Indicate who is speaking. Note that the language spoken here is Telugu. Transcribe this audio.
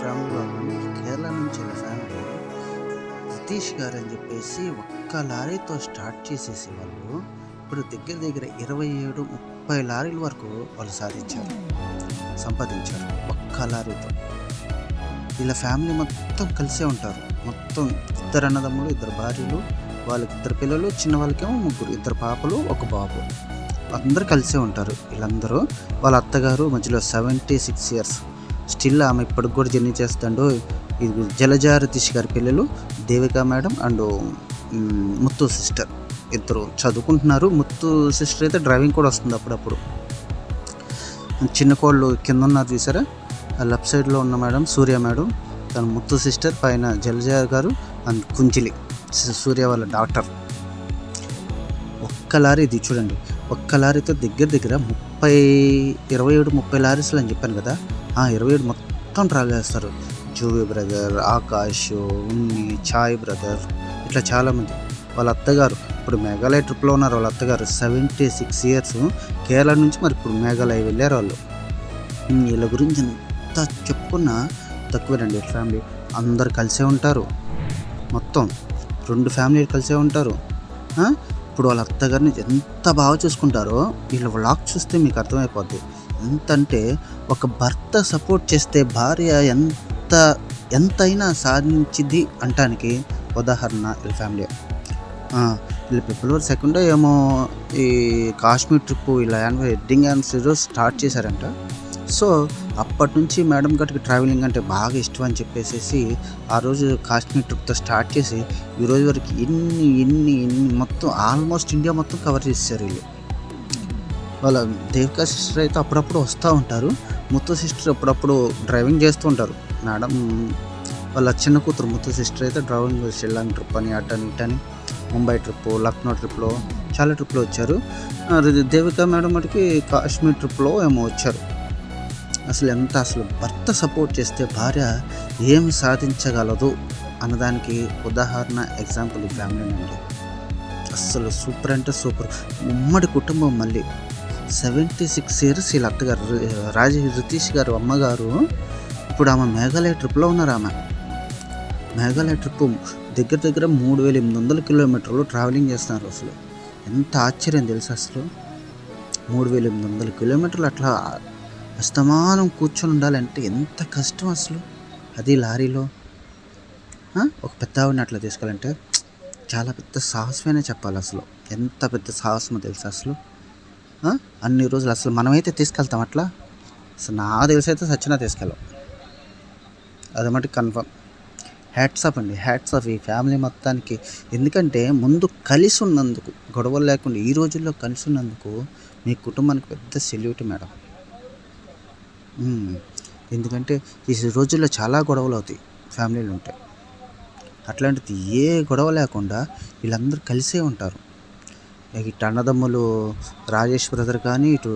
Speaker 1: ఫ్యామిలీ వాళ్ళు కేరళ నుంచి వెళ్ళే ఫ్యామిలీ సతీష్ గారు అని చెప్పేసి ఒక్క లారీతో స్టార్ట్ చేసేసి వాళ్ళు ఇప్పుడు దగ్గర దగ్గర ఇరవై ఏడు ముప్పై లారీల వరకు వాళ్ళు సాధించారు సంపాదించారు ఒక్క లారీతో. వీళ్ళ ఫ్యామిలీ మొత్తం కలిసే ఉంటారు. మొత్తం ఇద్దరు అన్నదమ్ములు ఇద్దరు భార్యలు వాళ్ళకి ఇద్దరు పిల్లలు చిన్న వాళ్ళకేమో ముగ్గురు ఇద్దరు పాపలు ఒక బాబు. అందరూ కలిసే ఉంటారు. వీళ్ళందరూ వాళ్ళ అత్తగారు మధ్యలో సెవెంటీ సిక్స్ ఇయర్స్ స్టిల్ ఆమె ఇప్పటికి కూడా జర్నీ చేస్తాడు. ఇది జలజారతీష్ గారి పిల్లలు Devika madam and Muthu sister. ఇద్దరు చదువుకుంటున్నారు. ముత్తు సిస్టర్ అయితే డ్రైవింగ్ కూడా వస్తుంది అప్పుడప్పుడు. చిన్న కోళ్ళు కింద ఉన్నారు చూసారా? లెఫ్ట్ సైడ్లో ఉన్న మేడం సూర్య మేడం తన ముత్తు సిస్టర్ పైన జలజా గారు అండ్ కుంజిలి సూర్య వాళ్ళ డాక్టర్. ఒక్క లారీ ఇది చూడండి. ఒక్క లారీతో దగ్గర దగ్గర ముప్పై ఇరవై ఏడు ముప్పై లారీస్లు అని చెప్పాను కదా ఆ ఇరవై ఏడు మొత్తం ట్రావెల్ చేస్తారు. జూవి బ్రదర్ ఆకాష్ ఉన్ని ఛాయ్ బ్రదర్ ఇట్లా చాలామంది. వాళ్ళ అత్తగారు ఇప్పుడు మేఘాలయ ట్రిప్లో ఉన్నారు వాళ్ళ అత్తగారు. సెవెంటీ సిక్స్ ఇయర్స్ కేరళ నుంచి మరి ఇప్పుడు మేఘాలయ వెళ్ళారు వాళ్ళు. వీళ్ళ గురించి ఎంత చెప్పుకున్నా తక్కువేనండి ఫ్యామిలీ. అందరు కలిసే ఉంటారు. మొత్తం రెండు ఫ్యామిలీలు కలిసే ఉంటారు. ఇప్పుడు వాళ్ళ అత్తగారిని ఎంత బాగా చూసుకుంటారో వీళ్ళ వ్లాగ్ చూస్తే మీకు అర్థమైపోద్ది. ఎంత అంటే ఒక భర్త సపోర్ట్ చేస్తే భార్య ఎంత ఎంతైనా సాధించింది అంటానికి ఉదాహరణ వీళ్ళ ఫ్యామిలీ వీళ్ళ ఫిబ్రవరి సెకండ్ ఏమో ఈ కాశ్మీర్ ట్రిప్ ఇలా వెడ్డింగ్ యానివర్సరీ స్టార్ట్ చేశారంట. సో అప్పటి నుంచి మేడం గారికి ట్రావెలింగ్ అంటే బాగా ఇష్టం అని చెప్పేసి ఆ రోజు కాశ్మీర్ ట్రిప్తో స్టార్ట్ చేసి ఈ రోజు వరకు ఎన్ని ఎన్ని ఎన్ని మొత్తం ఆల్మోస్ట్ ఇండియా మొత్తం కవర్ చేశారు వీళ్ళు. వాళ్ళ దేవికా సిస్టర్ అయితే అప్పుడప్పుడు వస్తూ ఉంటారు. ముత్తు సిస్టర్ అప్పుడప్పుడు డ్రైవింగ్ చేస్తూ ఉంటారు. మేడం వాళ్ళ చిన్న కూతురు ముత్తు సిస్టర్ అయితే డ్రైవింగ్ షిల్లాంగ్ ట్రిప్ అని అటని ఇటని ముంబై ట్రిప్ లక్నో ట్రిప్లో చాలా ట్రిప్లో వచ్చారు. దేవికా మేడం మటుకి కాశ్మీర్ ట్రిప్లో ఏమో వచ్చారు. అసలు ఎంత అసలు భర్త సపోర్ట్ చేస్తే భార్య ఏం సాధించగలదు అన్నదానికి ఉదాహరణ ఎగ్జాంపుల్ ఈ ఫ్యామిలీ నుండి అస్సలు సూపర్ అంటే సూపర్ ఉమ్మడి కుటుంబం మళ్ళీ. సెవెంటీ సిక్స్ ఇయర్స్ వీళ్ళ అత్తగారు రాజీ రితీష్ గారు అమ్మగారు ఇప్పుడు ఆమె మేఘాలయ ట్రిప్లో ఉన్నారు ఆమె. మేఘాలయ ట్రిప్ దగ్గర దగ్గర మూడు వేల ఎనిమిది వందల కిలోమీటర్లు ట్రావెలింగ్ చేస్తున్నారు అసలు. ఎంత ఆశ్చర్యం తెలుసు అసలు? మూడు వేల ఎనిమిది వందల కిలోమీటర్లు అట్లా అస్తమానం కూర్చొని ఉండాలంటే ఎంత కష్టం అసలు? అది లారీలో. ఒక పెద్ద ఆవిడని అట్లా తీసుకెళ్ళాలంటే చాలా పెద్ద సాహసమైనా చెప్పాలి అసలు. ఎంత పెద్ద సాహసమో తెలుసు అసలు? అన్ని రోజులు అసలు మనమైతే తీసుకెళ్తాం అట్లా? అసలు నా తెలిసి అయితే సచ్చినా తీసుకెళ్ళాం. అది మటు కన్ఫర్మ్. హ్యాట్స్ ఆఫ్ అండి. హ్యాట్స్ ఆఫ్ ఈ ఫ్యామిలీ మొత్తానికి. ఎందుకంటే ముందు కలిసి ఉన్నందుకు గొడవలు లేకుండా ఈ రోజుల్లో కలిసి ఉన్నందుకు మీ కుటుంబానికి పెద్ద సెల్యూట్ మేడం. ఎందుకంటే ఈ రోజుల్లో చాలా గొడవలు అవుతాయి ఫ్యామిలీలు ఉంటాయి. అట్లాంటిది ఏ గొడవ లేకుండా వీళ్ళందరూ కలిసే ఉంటారు. ఇటు అన్నదమ్ములు రాజేష్ బ్రదర్ కానీ ఇటు